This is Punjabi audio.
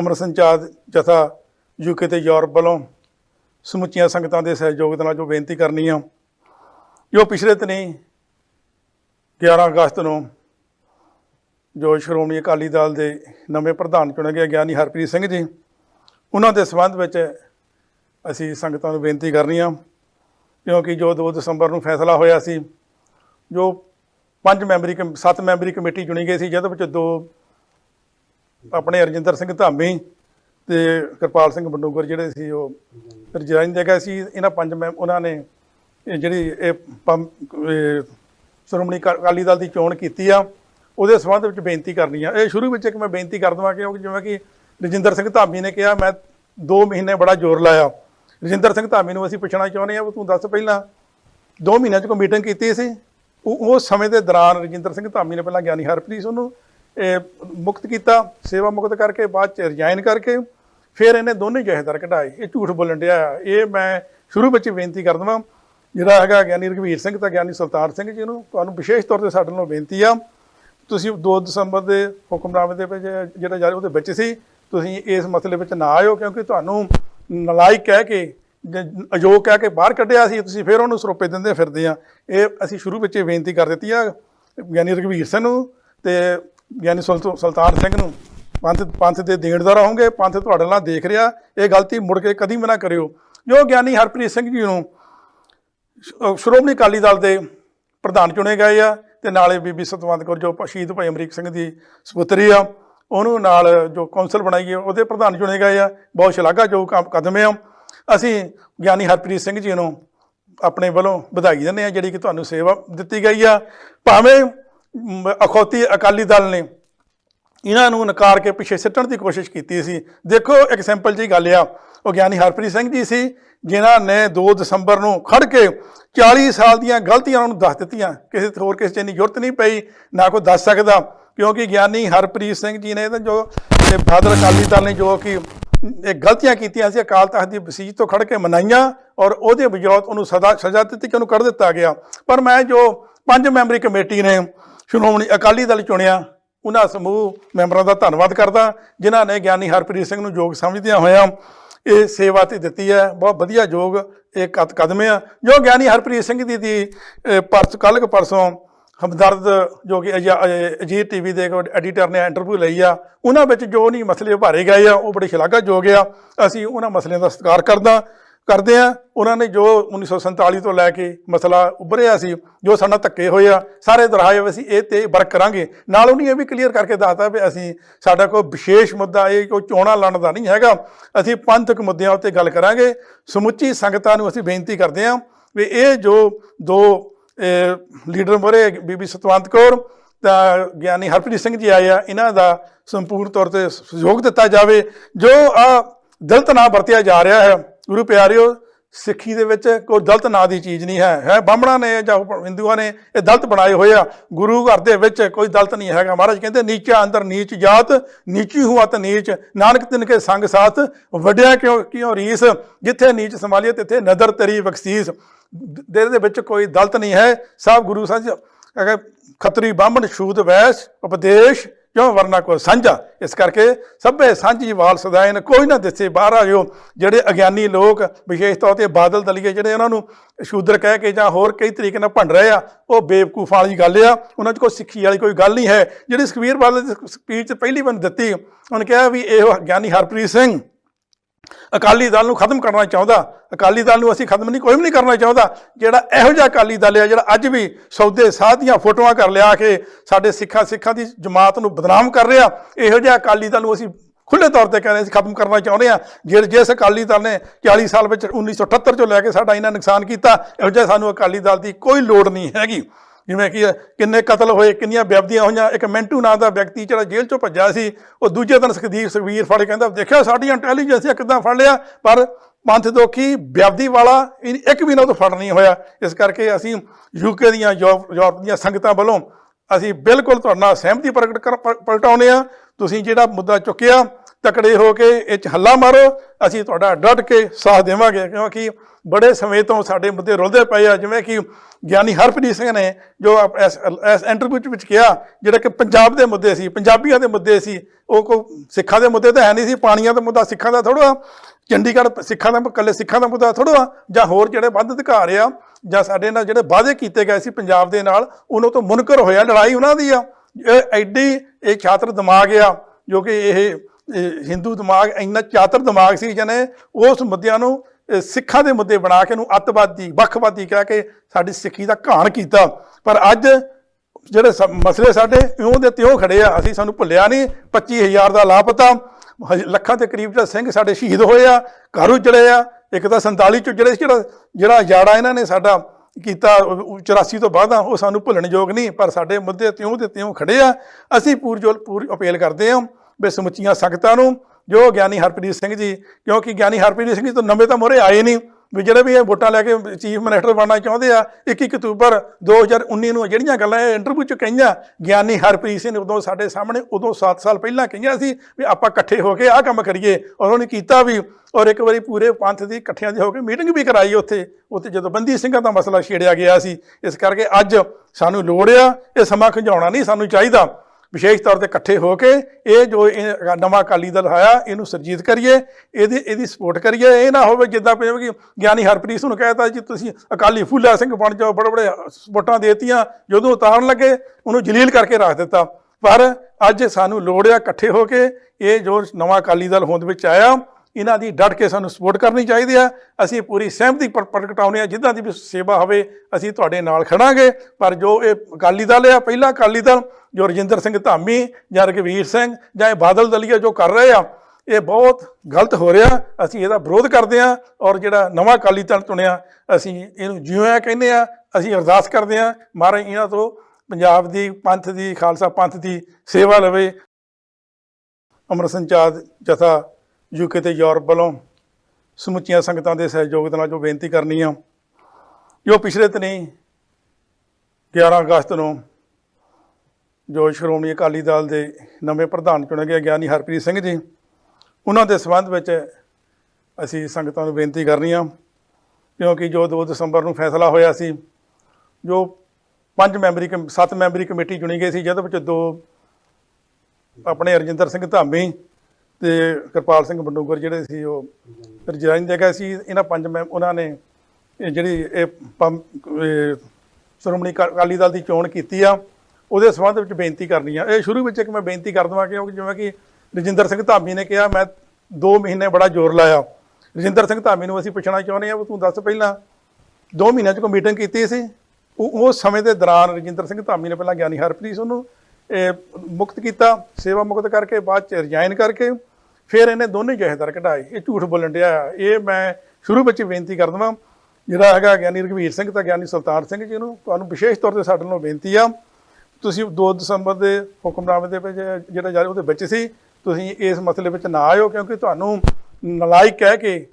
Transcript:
ਅਮਰ ਸੰਚਾਰ ਜਥਾ ਯੂਕੇ ਤੇ ਯੂਰਪ ਵੱਲੋਂ ਸਮੁੱਚੀਆਂ ਸੰਗਤਾਂ ਦੇ ਸਹਿਯੋਗ ਦੇ ਨਾਲ ਜੋ ਬੇਨਤੀ ਕਰਨੀ ਆ, ਜੋ ਪਿਛਲੇ ਦਿਨੀ 11 ਅਗਸਤ ਨੂੰ ਜੋ ਸ਼੍ਰੋਮਣੀ ਅਕਾਲੀ ਦਲ ਦੇ ਨਵੇਂ ਪ੍ਰਧਾਨ ਚੁਣੇ ਗਏ ਗਿਆਨੀ ਹਰਪ੍ਰੀਤ ਸਿੰਘ ਜੀ, ਉਹਨਾਂ ਦੇ ਸੰਬੰਧ ਵਿੱਚ ਅਸੀਂ ਸੰਗਤਾਂ ਨੂੰ ਬੇਨਤੀ ਕਰਨੀ ਆ, ਕਿਉਂਕਿ ਜੋ 2 ਦਸੰਬਰ ਨੂੰ ਫੈਸਲਾ ਹੋਇਆ ਸੀ, ਜੋ ਪੰਜ ਮੈਂਬਰੀ ਕਮ- ਸੱਤ ਮੈਂਬਰੀ ਕਮੇਟੀ ਚੁਣੀ ਗਈ ਸੀ, ਜਿਹਦੇ ਵਿੱਚ ਦੋ ਆਪਣੇ ਅਰਜਿੰਦਰ ਸਿੰਘ ਧਾਮੀ ਤੇ ਕਿਰਪਾਲ ਸਿੰਘ ਬੰਡੂਗਰ ਜਿਹੜੇ ਸੀ ਉਹ ਰਿਜ਼ਾਈਨ ਦੇ ਗਏ ਸੀ। ਇਹਨਾਂ ਪੰਜ ਮੈਂ ਉਹਨਾਂ ਨੇ ਇਹ ਜਿਹੜੀ ਇਹ ਸ਼੍ਰੋਮਣੀ ਅਕਾ- ਅਕਾਲੀ ਦਲ ਦੀ ਚੋਣ ਕੀਤੀ ਆ ਉਹਦੇ ਸੰਬੰਧ ਵਿੱਚ ਬੇਨਤੀ ਕਰਨੀ ਆ। ਇਹ ਸ਼ੁਰੂ ਵਿੱਚ ਇੱਕ ਮੈਂ ਬੇਨਤੀ ਕਰ ਦਵਾਂ ਕਿ ਜਿਵੇਂ ਕਿ ਰਜਿੰਦਰ ਸਿੰਘ ਧਾਮੀ ਨੇ ਕਿਹਾ ਮੈਂ 2 ਮਹੀਨੇ ਬੜਾ ਜ਼ੋਰ ਲਾਇਆ। ਰਜਿੰਦਰ ਸਿੰਘ ਧਾਮੀ ਨੂੰ ਅਸੀਂ ਪੁੱਛਣਾ ਚਾਹੁੰਦੇ ਆ ਵੀ ਤੂੰ ਦੱਸ ਪਹਿਲਾਂ 2 ਮਹੀਨਿਆਂ 'ਚ ਕੋਈ ਮੀਟਿੰਗ ਕੀਤੀ ਸੀ? ਉਹ ਉਸ ਸਮੇਂ ਦੇ ਦੌਰਾਨ ਰਜਿੰਦਰ ਸਿੰਘ ਧਾਮੀ ਨੇ ਪਹਿਲਾਂ ਗਿਆਨੀ ਹਰਪ੍ਰੀਤ ਉਹਨੂੰ ਇਹ, ਮੁਕਤ ਕੀਤਾ, ਸੇਵਾ ਮੁਕਤ ਕਰਕੇ, ਬਾਅਦ ਚ ਰਿਜ਼ਾਈਨ ਕਰਕੇ, ਫਿਰ ਇਹਨੇ ਦੋਨੇ ਜਹੇਦਾਰ ਕਢਾਏ। ਇਹ ਝੂਠ ਬੋਲਣ ਡਿਆ ਇਹ ਮੈਂ ਸ਼ੁਰੂ ਵਿੱਚ ਬੇਨਤੀ ਕਰ ਦਵਾਂ ਜਿਹੜਾ ਹੈਗਾ ਗਿਆਨੀ ਰਘਵੀਰ ਸਿੰਘ ਤਾਂ ਗਿਆਨੀ ਸੁਲਤਾਨ ਸਿੰਘ ਜੀ ਨੂੰ ਤੁਹਾਨੂੰ ਵਿਸ਼ੇਸ਼ ਤੌਰ ਤੇ ਸਾਡੇ ਨਾਲ ਬੇਨਤੀ ਆ। ਤੁਸੀਂ 2 ਦਸੰਬਰ ਦੇ ਹੁਕਮਨਾਮੇ ਦੇ ਵਿੱਚ, ਜਿਹੜਾ ਜਾਰੀ ਉਹਦੇ ਵਿੱਚ ਸੀ, ਤੁਸੀਂ ਇਸ ਮਸਲੇ ਵਿੱਚ ਨਾ ਆਇਓ, ਕਿਉਂਕਿ ਤੁਹਾਨੂੰ ਨਲਾਇਕ ਕਹਿ ਕੇ ਅਯੋਗ ਕਹਿ ਕੇ ਬਾਹਰ ਕੱਢਿਆ ਸੀ, ਤੁਸੀਂ ਫਿਰ ਉਹਨੂੰ ਸਰੋਪੇ ਦਿੰਦੇ ਫਿਰਦੇ ਆ। ਇਹ ਅਸੀਂ ਸ਼ੁਰੂ ਵਿੱਚ ਹੀ ਬੇਨਤੀ ਕਰ ਦਿੱਤੀ ਆ ਗਿਆਨੀ ਰਘਵੀਰ ਸਿੰਘ ਨੂੰ, ਤੇ ਗਿਆਨੀ ਸੁਲਤ- ਸੁਲਤਾਨ ਸਿੰਘ ਨੂੰ ਪੰਥ ਪੰਥ ਦੇ ਦੇਣਦਾਰ ਰਹੋਗੇ, ਪੰਥ ਤੁਹਾਡੇ ਨਾਲ ਦੇਖ ਰਿਹਾ, ਇਹ ਗਲਤੀ ਮੁੜ ਕੇ ਕਦੀ ਵੀ ਨਾ ਕਰਿਓ। ਜੋ ਗਿਆਨੀ ਹਰਪ੍ਰੀਤ ਸਿੰਘ ਜੀ ਨੂੰ ਸ਼੍ਰੋਮਣੀ ਅਕਾਲੀ ਦਲ ਦੇ ਪ੍ਰਧਾਨ ਚੁਣੇ ਗਏ ਆ, ਤੇ ਨਾਲੇ ਬੀਬੀ ਸਤਵੰਤ ਕੌਰ, ਜੋ ਸ਼ਹੀਦ ਭਾਈ ਅਮਰੀਕ ਸਿੰਘ ਦੀ ਸਪੁੱਤਰੀ ਆ, ਉਹਨੂੰ ਨਾਲ ਜੋ ਕੌਂਸਲ ਬਣਾਈ ਹੈ ਉਹਦੇ ਪ੍ਰਧਾਨ ਚੁਣੇ ਗਏ ਆ। ਬਹੁਤ ਸ਼ਲਾਘਾਯੋਗ ਕਦਮ ਆ। ਅਸੀਂ ਗਿਆਨੀ ਹਰਪ੍ਰੀਤ ਸਿੰਘ ਜੀ ਨੂੰ ਆਪਣੇ ਵੱਲੋਂ ਵਧਾਈ ਦਿੰਦੇ ਆ, ਜਿਹੜੀ ਕਿ ਤੁਹਾਨੂੰ ਸੇਵਾ ਦਿੱਤੀ ਗਈ ਆ। ਭਾਵੇਂ ਅਖੌਤੀ ਅਕਾਲੀ ਦਲ ਨੇ ਇਹਨਾਂ ਨੂੰ ਨਕਾਰ ਕੇ ਪਿੱਛੇ ਸਿੱਟਣ ਦੀ ਕੋਸ਼ਿਸ਼ ਕੀਤੀ ਸੀ। ਦੇਖੋ, ਇੱਕ ਸਿੰਪਲ ਜੀ ਗੱਲ ਆ। ਉਹ ਗਿਆਨੀ ਹਰਪ੍ਰੀਤ ਸਿੰਘ ਜੀ ਸੀ, ਜਿਨ੍ਹਾਂ ਨੇ 2 ਦਸੰਬਰ ਨੂੰ ਖੜ ਕੇ 40 ਸਾਲ ਦੀਆਂ ਗਲਤੀਆਂ ਉਹਨਾਂ ਨੂੰ ਦੱਸ ਦਿੱਤੀਆਂ। ਕਿਸੇ ਹੋਰ ਕਿਸੇ ਦੀ ਇੰਨੀ ਜ਼ਰੂਰਤ ਨਹੀਂ ਪਈ, ਨਾ ਕੋਈ ਦੱਸ ਸਕਦਾ। ਕਿਉਂਕਿ ਗਿਆਨੀ ਹਰਪ੍ਰੀਤ ਸਿੰਘ ਜੀ ਨੇ ਤਾਂ ਜੋ ਫਾਦਰ ਅਕਾਲੀ ਦਲ ਨੇ ਜੋ ਕਿ ਇਹ ਗਲਤੀਆਂ ਕੀਤੀਆਂ ਸੀ, ਅਕਾਲ ਤਖਤ ਦੀ ਵਸੀਤ ਤੋਂ ਖੜ ਕੇ ਮਨਾਈਆਂ ਔਰ ਉਹਦੇ ਬਜੌਤ ਉਹਨੂੰ ਸਦਾ ਸਜ਼ਾ ਦਿੱਤੀ ਕਿ ਉਹਨੂੰ ਕੱਢ ਦਿੱਤਾ ਗਿਆ। ਪਰ ਮੈਂ ਜੋ ਪੰਜ ਮੈਂਬਰੀ ਕਮੇਟੀ ਨੇ ਸ਼੍ਰੋਮਣੀ ਅਕਾਲੀ ਦਲ ਚੁਣਿਆ, ਉਹਨਾਂ ਸਮੂਹ ਮੈਂਬਰਾਂ ਦਾ ਧੰਨਵਾਦ ਕਰਦਾ, ਜਿਨ੍ਹਾਂ ਨੇ ਗਿਆਨੀ ਹਰਪ੍ਰੀਤ ਸਿੰਘ ਨੂੰ ਯੋਗ ਸਮਝਦਿਆਂ ਹੋਇਆਂ ਇਹ ਸੇਵਾ ਤੇ ਦਿੱਤੀ ਹੈ। ਬਹੁਤ ਵਧੀਆ ਯੋਗ ਇਹ ਕਤ, ਕਦਮ ਆ। ਜੋ ਗਿਆਨੀ ਹਰਪ੍ਰੀਤ ਸਿੰਘ ਦੀ ਦੀ ਪਰਸ, ਕੱਲ੍ਹ ਪਰਸੋਂ ਹਮਦਰਦ ਜੋ ਕਿ ਅਜਾ- ਅਜੇ- ਅਜੀਤ ਟੀਵੀ ਦੇ ਐਡੀਟਰ ਨੇ ਇੰਟਰਵਿਊ ਲਈ ਆ, ਉਹਨਾਂ ਵਿੱਚ ਜੋ ਨਹੀਂ ਮਸਲੇ ਉਭਾਰੇ ਗਏ ਆ, ਉਹ ਬੜੇ ਸ਼ਲਾਘਾਯੋਗ ਆ। ਅਸੀਂ ਉਹਨਾਂ ਮਸਲਿਆਂ ਦਾ ਸਤਿਕਾਰ ਕਰਦਾ ਕਰਦੇ ਆ। ਉਹਨਾਂ ਨੇ ਜੋ 1947 ਤੋਂ ਲੈ ਕੇ ਮਸਲਾ ਉੱਭਰਿਆ ਸੀ, ਜੋ ਸਾਡਾ ਧੱਕੇ ਹੋਏ ਆ, ਸਾਰੇ ਦੁਹਰਾਏ ਹੋਏ ਸੀ, ਇਹ ਤੇ ਵਰਕ ਕਰਾਂਗੇ। ਨਾਲ ਉਹਨੇ ਇਹ ਵੀ ਕਲੀਅਰ ਕਰਕੇ ਦੱਸਤਾ ਵੀ ਅਸੀਂ, ਸਾਡਾ ਕੋਈ ਵਿਸ਼ੇਸ਼ ਮੁੱਦਾ, ਇਹ ਕੋਈ ਚੋਣਾਂ ਲੜਨ ਦਾ ਨਹੀਂ ਹੈਗਾ। ਅਸੀਂ ਪੰਥਕ ਮੁੱਦਿਆਂ ਉੱਤੇ ਗੱਲ ਕਰਾਂਗੇ। ਸਮੁੱਚੀ ਸੰਗਤਾਂ ਨੂੰ ਅਸੀਂ ਬੇਨਤੀ ਕਰਦੇ ਹਾਂ ਵੀ ਇਹ ਜੋ ਦੋ ਲੀਡਰ ਮੋਰੇ, ਬੀਬੀ ਸਤਵੰਤ ਕੌਰ ਤਾਂ ਗਿਆਨੀ ਹਰਪ੍ਰੀਤ ਸਿੰਘ ਜੀ ਆਏ ਆ, ਇਹਨਾਂ ਦਾ ਸੰਪੂਰਨ ਤੌਰ ਤੇ ਸਹਿਯੋਗ ਦਿੱਤਾ ਜਾਵੇ। ਜੋ ਆ ਦਲਿਤ ਨਾਂ ਵਰਤਿਆ ਜਾ ਰਿਹਾ ਹੈ ਗੁਰੂ ਪਿਆਰਿਓ, ਸਿੱਖੀ ਦੇ ਵਿੱਚ ਕੋਈ ਦਲਿਤ ਨਾਂ ਦੀ ਚੀਜ਼ ਨਹੀਂ ਹੈ। ਹੈ, ਬਾਹਮਣਾਂ ਨੇ ਜਾਂ ਹਿੰਦੂਆਂ ਨੇ ਇਹ ਦਲਤ ਬਣਾਏ ਹੋਏ ਆ। ਗੁਰੂ ਘਰ ਦੇ ਵਿੱਚ ਕੋਈ ਦਲਤ ਨਹੀਂ ਹੈਗਾ। ਮਹਾਰਾਜ ਕਹਿੰਦੇ, ਨੀਚਾ ਅੰਦਰ ਨੀਚ ਜਾਤ, ਨੀਚੀ ਹੁਆਤ ਨੀਚ। ਨਾਨਕ ਤਿਨ ਕੇ ਸੰਗ ਸਾਥ, ਵੱਡਿਆ ਕਿਉਂ ਕਿਉਂ ਰੀਸ? ਜਿੱਥੇ ਨੀਚ ਸੰਭਾਲੀਏ, ਤਿੱਥੇ ਨਦਰ ਤੇਰੀ ਬਖਸ਼ੀਸ। ਦੇ ਦੇ ਵਿੱਚ ਕੋਈ ਦਲਤ ਨਹੀਂ ਹੈ। ਸਭ ਗੁਰੂ ਸਾਹਿਬ ਅਗਰ ਖੱਤਰੀ ਬਾਹਮਣ, ਛੂਤ ਵੈਸ, ਉਪਦੇਸ਼ ਕਿਉਂ? ਵਰਨਾ ਕੋ ਸਾਂਝਾ। ਇਸ ਕਰਕੇ ਸਭੇ ਸਾਂਝੀ ਵਾਲ ਸਦਾਇਨ ਕੋਈ ਨਾ ਦਿਸੇ ਬਾਹਰ ਆਇਓ ਜਿਹੜੇ ਅਗਿਆਨੀ ਲੋਕ, ਵਿਸ਼ੇਸ਼ ਤੌਰ ਤੇ ਬਾਦਲ ਦਲੀਏ ਜਿਹੜੇ ਉਹਨਾਂ ਨੂੰ ਸ਼ੂਦਰ ਕਹਿ ਕੇ ਜਾਂ ਹੋਰ ਕਈ ਤਰੀਕੇ ਨਾਲ ਭੰਡ ਰਹੇ ਆ, ਉਹ ਬੇਵਕੂਫਾਂ ਵਾਲੀ ਗੱਲ ਆ। ਉਹਨਾਂ 'ਚ ਕੋਈ ਸਿੱਖੀ ਵਾਲੀ ਕੋਈ ਗੱਲ ਨਹੀਂ ਹੈ। ਜਿਹੜੀ ਸੁਖਬੀਰ ਬਾਦਲ ਦੀ ਸਪੀਚ ਪਹਿਲੀ ਵਾਰ ਦਿੱਤੀ, ਉਹਨੇ ਕਿਹਾ ਵੀ ਇਹੋ ਗਿਆਨੀ ਹਰਪ੍ਰੀਤ ਸਿੰਘ ਅਕਾਲੀ ਦਲ ਨੂੰ ਖਤਮ ਕਰਨਾ ਚਾਹੁੰਦਾ, ਅਕਾਲੀ ਦਲ ਨੂੰ ਅਸੀਂ ਖਤਮ ਨਹੀਂ, ਕੋਈ ਵੀ ਨਹੀਂ ਕਰਨਾ ਚਾਹੁੰਦਾ। ਜਿਹੜਾ ਇਹੋ ਜਿਹਾ ਅਕਾਲੀ ਦਲ ਹੈ ਜਿਹੜਾ ਅੱਜ ਵੀ ਸੌਦੇ ਸਾਧ ਦੀਆਂ ਫੋਟੋਆਂ ਕਰ ਲਿਆ ਕੇ ਸਾਡੇ ਸਿੱਖਾਂ ਸਿੱਖਾਂ ਦੀ ਜਮਾਤ ਨੂੰ ਬਦਨਾਮ ਕਰ ਰਿਹਾ, ਇਹੋ ਜਿਹਾ ਅਕਾਲੀ ਦਲ ਨੂੰ ਅਸੀਂ ਖੁੱਲੇ ਤੌਰ ਤੇ ਕਹਿੰਦੇ ਅਸੀਂ ਖਤਮ ਕਰਨਾ ਚਾਹੁੰਦੇ ਆ ਜਿਹੜੇ ਜਿਸ ਅਕਾਲੀ ਦਲ ਨੇ 40 ਸਾਲ ਵਿੱਚ 1978 ਚੋਂ ਲੈ ਕੇ ਸਾਡਾ ਇਹਨਾਂ ਨੁਕਸਾਨ ਕੀਤਾ, ਇਹੋ ਜਿਹਾ ਸਾਨੂੰ ਅਕਾਲੀ ਦਲ ਦੀ ਕੋਈ ਲੋੜ ਨਹੀਂ ਹੈਗੀ। ਜਿਵੇਂ ਕਿ ਕਿੰਨੇ ਕਤਲ ਹੋਏ, ਕਿੰਨੀਆਂ ਬੇਅਦਬੀਆਂ ਹੋਈਆਂ। ਇੱਕ ਮਿੰਟੂ ਨਾਂ ਦਾ ਵਿਅਕਤੀ ਜਿਹੜਾ ਜੇਲ੍ਹ ਚੋਂ ਭੱਜਿਆ ਸੀ, ਉਹ ਦੂਜੇ ਦਿਨ ਸੁਖਦੀਪ ਸੁਖਵੀਰ ਫੜ ਕਹਿੰਦਾ, ਦੇਖਿਆ ਸਾਡੀ ਇੰਟੈਲੀਜੈਂਸ ਕਿੱਦਾਂ ਫੜ ਲਿਆ? ਪਰ ਪੰਥ ਦੋਖੀ ਬੇਅਦਬੀ ਵਾਲਾ ਇੱਕ ਵੀ ਨਾ ਤੋਂ ਫੜ ਨਹੀਂ ਹੋਇਆ। ਇਸ ਕਰਕੇ ਅਸੀਂ ਯੂਕੇ ਦੀਆਂ ਯੂਰਪ ਯੂਰਪ ਦੀਆਂ ਸੰਗਤਾਂ ਵੱਲੋਂ ਅਸੀਂ ਬਿਲਕੁਲ ਤੁਹਾਡੇ ਨਾਲ ਸਹਿਮਤੀ ਪ੍ਰਗਟ ਕਰ ਪ- ਪ੍ਰਗਟਾਉਂਦੇ ਆ ਤੁਸੀਂ ਜਿਹੜਾ ਮੁੱਦਾ ਚੁੱਕਿਆ, ਤਕੜੇ ਹੋ ਕੇ ਇਹ 'ਚ ਹੱਲਾ ਮਾਰੋ, ਅਸੀਂ ਤੁਹਾਡਾ ਡਟ ਕੇ ਸਾਥ ਦੇਵਾਂਗੇ। ਕਿਉਂਕਿ ਬੜੇ ਸਮੇਂ ਤੋਂ ਸਾਡੇ ਮੁੱਦੇ ਰੁਲਦੇ ਪਏ ਆ, ਜਿਵੇਂ ਕਿ ਗਿਆਨੀ ਹਰਪ੍ਰੀਤ ਸਿੰਘ ਨੇ ਜੋ ਇਸ ਇਸ ਇੰਟਰਵਿਊ ਵਿੱਚ ਕਿਹਾ, ਜਿਹੜਾ ਕਿ ਪੰਜਾਬ ਦੇ ਮੁੱਦੇ ਸੀ, ਪੰਜਾਬੀਆਂ ਦੇ ਮੁੱਦੇ ਸੀ, ਉਹ ਕੋ ਸਿੱਖਾਂ ਦੇ ਮੁੱਦੇ ਤਾਂ ਹੈ ਨਹੀਂ ਸੀ, ਪਾਣੀਆਂ ਦਾ ਮੁੱਦਾ ਸਿੱਖਾਂ ਦਾ ਥੋੜਾ ਚੰਡੀਗੜ੍ਹ ਸਿੱਖਾਂ ਦਾ ਇਕੱਲੇ ਸਿੱਖਾਂ ਦਾ ਮੁੱਦਾ ਥੋੜਾ ਜਾਂ ਹੋਰ ਜਿਹੜੇ ਵੱਧ ਅਧਿਕਾਰ ਆ, ਜਾਂ ਸਾਡੇ ਨਾਲ ਜਿਹੜੇ ਵਾਅਦੇ ਕੀਤੇ ਗਏ ਸੀ ਪੰਜਾਬ ਦੇ ਨਾਲ, ਉਹਨਾਂ ਤੋਂ ਮੁਨਕਰ ਹੋਇਆ, ਲੜਾਈ ਉਹਨਾਂ ਦੀ ਆ। ਇਹ ਐਡੀ, ਇਹ ਛਾਤਰ ਦਿਮਾਗ ਆ, ਜੋ ਕਿ ਇਹ ਹਿੰਦੂ ਦਿਮਾਗ, ਇੰਨਾ ਚਾਤਰ ਦਿਮਾਗ ਸੀ ਜਿਹਨੇ ਉਸ ਮੁੱਦਿਆਂ ਨੂੰ ਸਿੱਖਾਂ ਦੇ ਮੁੱਦੇ ਬਣਾ ਕੇ ਨੂੰ ਅੱਤਵਾਦੀ, ਵੱਖਵਾਦੀ ਕਹਿ ਕੇ ਸਾਡੀ ਸਿੱਖੀ ਦਾ ਘਾਣ ਕੀਤਾ। ਪਰ ਅੱਜ ਜਿਹੜੇ ਸ- ਮਸਲੇ ਸਾਡੇ ਇਉਂ ਦੇ ਤਿਉਂ ਖੜੇ ਆ, ਅਸੀਂ ਸਾਨੂੰ ਭੁੱਲਿਆ ਨਹੀਂ 25000 ਦਾ ਲਾਪਤਾ। ਹਜ- ਲੱਖਾਂ ਦੇ ਕਰੀਬ ਜਿਹੜਾ ਸਿੰਘ ਸਾਡੇ ਸ਼ਹੀਦ ਹੋਏ ਆ, ਘਰ ਉਜੜੇ ਆ, ਇੱਕ ਤਾਂ 47 ਚ ਜਿਹੜੇ, ਜਿਹੜਾ ਜਿਹੜਾ ਜਾੜਾ ਇਹਨਾਂ ਨੇ ਸਾਡਾ ਕੀਤਾ, ਉਹ- 84 ਤੋਂ ਬਾਅਦ ਆ ਉਹ ਸਾਨੂੰ ਭੁੱਲਣ ਯੋਗ ਨਹੀਂ, ਪਰ ਸਾਡੇ ਮੁੱਦੇ ਤਿਉਂ ਦੇ ਤਿਉਂ ਖੜੇ ਆ। ਅਸੀਂ ਪੂਰਜੋਲ, ਪੂਰੀ ਅਪੀਲ ਕਰਦੇ ਹਾਂ ਵੀ ਸਮੁੱਚੀਆਂ ਸੰਗਤਾਂ ਨੂੰ, ਜੋ ਗਿਆਨੀ ਹਰਪ੍ਰੀਤ ਸਿੰਘ ਜੀ, ਕਿਉਂਕਿ ਗਿਆਨੀ ਹਰਪ੍ਰੀਤ ਸਿੰਘ ਜੀ ਤੋਂ ਨਵੇਂ ਤਾਂ ਮੋਰੇ ਆਏ ਨਹੀਂ ਵੀ ਜਿਹੜੇ ਵੀ ਇਹ ਵੋਟਾਂ ਲੈ ਕੇ ਚੀਫ ਮਿਨਿਸਟਰ ਬਣਨਾ ਚਾਹੁੰਦੇ ਆ 21 ਅਕਤੂਬਰ 2019 ਨੂੰ ਜਿਹੜੀਆਂ ਗੱਲਾਂ ਇਹ ਇੰਟਰਵਿਊ ਚ ਕਹੀਆਂ, ਗਿਆਨੀ ਹਰਪ੍ਰੀਤ ਸਿੰਘ ਉਦੋਂ ਸਾਡੇ ਸਾਹਮਣੇ ਉਦੋਂ 7 ਸਾਲ ਪਹਿਲਾਂ ਕਹੀਆਂ ਸੀ ਵੀ ਆਪਾਂ ਇਕੱਠੇ ਹੋ ਕੇ ਆਹ ਕੰਮ ਕਰੀਏ, ਔਰ ਉਹਨੇ ਕੀਤਾ ਵੀ, ਔਰ ਇੱਕ ਵਾਰੀ ਪੂਰੇ ਪੰਥ ਦੀ ਇਕੱਠਿਆਂ ਦੀ ਹੋ ਕੇ ਮੀਟਿੰਗ ਵੀ ਕਰਾਈ ਉੱਥੇ ਉੱਥੇ ਜਦੋਂ ਬੰਦੀ ਸਿੰਘਾਂ ਦਾ ਮਸਲਾ ਛੇੜਿਆ ਗਿਆ ਸੀ, ਇਸ ਕਰਕੇ ਅੱਜ ਸਾਨੂੰ ਲੋੜ ਆ, ਇਹ ਸਮਾਂ ਖੰਜਾਉਣਾ ਨਹੀਂ ਸਾਨੂੰ ਚਾਹੀਦਾ। ਵਿਸ਼ੇਸ਼ ਤੌਰ ਤੇ ਇਕੱਠੇ ਹੋ ਕੇ ਇਹ ਜੋ ਇਹ ਨਵਾਂ ਅਕਾਲੀ ਦਲ ਆਇਆ, ਇਹਨੂੰ ਸਰਜੀਤ ਕਰੀਏ, ਇਹਦੀ ਇਹਦੀ ਸਪੋਰਟ ਕਰੀਏ। ਇਹ ਨਾ ਹੋਵੇ ਜਿੱਦਾਂ ਪਿਆ ਕਿ ਗਿਆਨੀ ਹਰਪ੍ਰੀਤ ਨੂੰ ਕਹਿਤਾ ਜੀ, ਤੁਸੀਂ ਅਕਾਲੀ ਫੂਲਾ ਸਿੰਘ ਬਣ ਜਾਓ, ਬੜੇ ਬੜੇ ਸਪੋਰਟਾਂ ਦੇਤੀਆਂ, ਜਦੋਂ ਉਤਾਰਨ ਲੱਗੇ, ਉਹਨੂੰ ਜਲੀਲ ਕਰਕੇ ਰੱਖ ਦਿੱਤਾ। ਪਰ ਅੱਜ ਸਾਨੂੰ ਲੋੜ ਆ ਇਕੱਠੇ ਹੋ ਕੇ ਇਹ ਜੋ ਨਵਾਂ ਅਕਾਲੀ ਦਲ ਹੋਂਦ ਵਿੱਚ ਆਇਆ ਇਹਨਾਂ ਦੀ ਡਟ ਕੇ ਸਾਨੂੰ ਸਪੋਰਟ ਕਰਨੀ ਚਾਹੀਦੀ ਆ। ਅਸੀਂ ਪੂਰੀ ਸਹਿਮਤੀ ਪ੍ਰ- ਪ੍ਰਗਟਾਉਂਦੇ ਆ, ਜਿੱਦਾਂ ਦੀ ਵੀ ਸੇਵਾ ਹੋਵੇ, ਅਸੀਂ ਤੁਹਾਡੇ ਨਾਲ ਖੜਾਂਗੇ। ਪਰ ਜੋ ਇਹ ਅਕਾਲੀ ਦਲ ਆ, ਪਹਿਲਾ ਅਕਾਲੀ ਦਲ, ਜੋ ਰਜਿੰਦਰ ਸਿੰਘ ਧਾਮੀ ਜਾਂ ਰਘਵੀਰ ਸਿੰਘ ਜਾਂ ਇਹ ਬਾਦਲ ਦਲੀਆ ਜੋ ਕਰ ਰਹੇ ਆ, ਇਹ ਬਹੁਤ ਗਲਤ ਹੋ ਰਿਹਾ। ਅਸੀਂ ਇਹਦਾ ਵਿਰੋਧ ਕਰਦੇ ਆ ਔਰ ਜਿਹੜਾ ਨਵਾਂ ਅਕਾਲੀ ਦਲ ਚੁਣਿਆ, ਅਸੀਂ ਇਹਨੂੰ ਜਿਉਂ ਕਹਿੰਦੇ ਆ, ਅਸੀਂ ਅਰਦਾਸ ਕਰਦੇ ਆ, ਮਹਾਰਾਜ ਇਹਨਾਂ ਤੋਂ ਪੰਜਾਬ ਦੀ ਪੰਥ ਦੀ, ਖਾਲਸਾ ਪੰਥ ਦੀ ਸੇਵਾ ਲਵੇ। ਅਮਰ ਸੰਚਾਰ ਜਥਾ ਯੂਕੇ ਤੇ ਯੂਰਪ ਵੱਲੋਂ ਸਮੁੱਚੀਆਂ ਸੰਗਤਾਂ ਦੇ ਸਹਿਯੋਗ ਦੇ ਨਾਲ ਜੋ ਬੇਨਤੀ ਕਰਨੀ ਆ, ਜੋ ਪਿਛਲੇ ਦਿਨੀ 11 ਅਗਸਤ ਨੂੰ ਜੋ ਸ਼੍ਰੋਮਣੀ ਅਕਾਲੀ ਦਲ ਦੇ ਨਵੇਂ ਪ੍ਰਧਾਨ ਚੁਣੇ ਗਏ ਗਿਆਨੀ ਹਰਪ੍ਰੀਤ ਸਿੰਘ ਜੀ, ਉਹਨਾਂ ਦੇ ਸੰਬੰਧ ਵਿੱਚ ਅਸੀਂ ਸੰਗਤਾਂ ਨੂੰ ਬੇਨਤੀ ਕਰਨੀ ਆ, ਕਿਉਂਕਿ ਜੋ 2 ਦਸੰਬਰ ਨੂੰ ਫੈਸਲਾ ਹੋਇਆ ਸੀ, ਜੋ ਪੰਜ ਮੈਂਬਰੀ ਕਮ- ਸੱਤ ਮੈਂਬਰੀ ਕਮੇਟੀ ਚੁਣੀ ਗਈ ਸੀ, ਜਿਹਦੇ ਵਿੱਚ ਦੋ ਆਪਣੇ ਰਜਿੰਦਰ ਸਿੰਘ ਧਾਮੀ ਤੇ ਕਿਰਪਾਲ ਸਿੰਘ ਬੰਡੂਗਰ ਜਿਹੜੇ ਸੀ ਉਹ ਰਿਜ਼ਾਈਨ ਦੇ ਗਏ ਸੀ। ਇਹਨਾਂ ਪੰਜ ਮੈਂ ਉਹਨਾਂ ਨੇ ਇਹ ਜਿਹੜੀ ਇਹ ਪੰ- ਸ਼੍ਰੋਮਣੀ ਅਕਾ- ਅਕਾਲੀ ਦਲ ਦੀ ਚੋਣ ਕੀਤੀ ਆ, ਉਹਦੇ ਸੰਬੰਧ ਵਿੱਚ ਬੇਨਤੀ ਕਰਨੀ ਆ। ਇਹ ਸ਼ੁਰੂ ਵਿੱਚ ਇੱਕ ਮੈਂ ਬੇਨਤੀ ਕਰ ਦਵਾਂ, ਕਿਉਂਕਿ ਜਿਵੇਂ ਕਿ ਰਜਿੰਦਰ ਸਿੰਘ ਧਾਮੀ ਨੇ ਕਿਹਾ, ਮੈਂ 2 ਮਹੀਨੇ ਬੜਾ ਜ਼ੋਰ ਲਾਇਆ। ਰਜਿੰਦਰ ਸਿੰਘ ਧਾਮੀ ਨੂੰ ਅਸੀਂ ਪੁੱਛਣਾ ਚਾਹੁੰਦੇ ਆ, ਵੀ ਤੂੰ ਦੱਸ ਪਹਿਲਾਂ 2 ਮਹੀਨਿਆਂ 'ਚ ਕੋਈ ਮੀਟਿੰਗ ਕੀਤੀ ਸੀ? ਉਹ ਉਸ ਸਮੇਂ ਦੇ ਦੌਰਾਨ ਰਜਿੰਦਰ ਸਿੰਘ ਧਾਮੀ ਨੇ ਪਹਿਲਾਂ ਗਿਆਨੀ ਹਰਪ੍ਰੀਤ ਉਹਨੂੰ ਮੁਕਤ ਕੀਤਾ, ਸੇਵਾ ਮੁਕਤ ਕਰਕੇ, ਬਾਅਦ ਚ ਰਿਜ਼ਾਈਨ ਕਰਕੇ, ਫਿਰ ਇਹਨੇ ਦੋਨੇ ਜਹੇਦਾਰ ਕਢਾਏ। ਇਹ ਝੂਠ ਬੋਲਣ ਡਿਆ। ਇਹ ਮੈਂ ਸ਼ੁਰੂ ਵਿੱਚ ਬੇਨਤੀ ਕਰ ਦਵਾਂ। ਜਿਹੜਾ ਹੈਗਾ ਗਿਆਨੀ ਰਘਵੀਰ ਸਿੰਘ ਤਾਂ ਗਿਆਨੀ ਸੁਲਤਾਨ ਸਿੰਘ ਜੀ ਨੂੰ ਤੁਹਾਨੂੰ ਵਿਸ਼ੇਸ਼ ਤੌਰ ਤੇ ਸਾਡੇ ਨਾਲ ਬੇਨਤੀ ਆ। ਤੁਸੀਂ 2 ਦਸੰਬਰ ਦੇ ਹੁਕਮਨਾਮੇ ਦੇ ਵਿੱਚ, ਜਿਹੜਾ ਜਾਰੀ ਉਹਦੇ ਵਿੱਚ ਸੀ, ਤੁਸੀਂ ਇਸ ਮਸਲੇ ਵਿੱਚ ਨਾ ਆਇਓ, ਕਿਉਂਕਿ ਤੁਹਾਨੂੰ ਨਲਾਇਕ ਕਹਿ ਕੇ